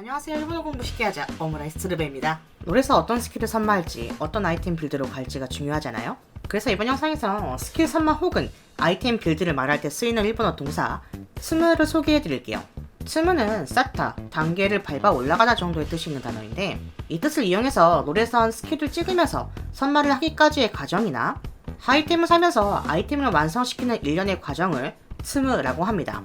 안녕하세요. 일본어 공부 쉽게 하자. 오므라이스 르베입니다. 롤에서 어떤 스킬을 선마할지, 어떤 아이템 빌드로 갈지가 중요하잖아요. 그래서 이번 영상에서 스킬 선마 혹은 아이템 빌드를 말할 때 쓰이는 일본어 동사 스무를 소개해 드릴게요. 스무는 쌓다, 단계를 밟아 올라가다 정도의 뜻이 있는 단어인데 이 뜻을 이용해서 롤에선 스킬을 찍으면서 선마를 하기까지의 과정이나 아이템을 사면서 아이템을 완성시키는 일련의 과정을 스무라고 합니다.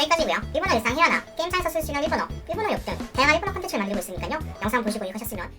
여기까지고요. 일본어 일상 히라나 게임상에서 쓸 수 있는 일본어, 일본어 역등 다양한 일본어 콘텐츠를 만들고 있으니까요. 영상 보시고 이해하셨으면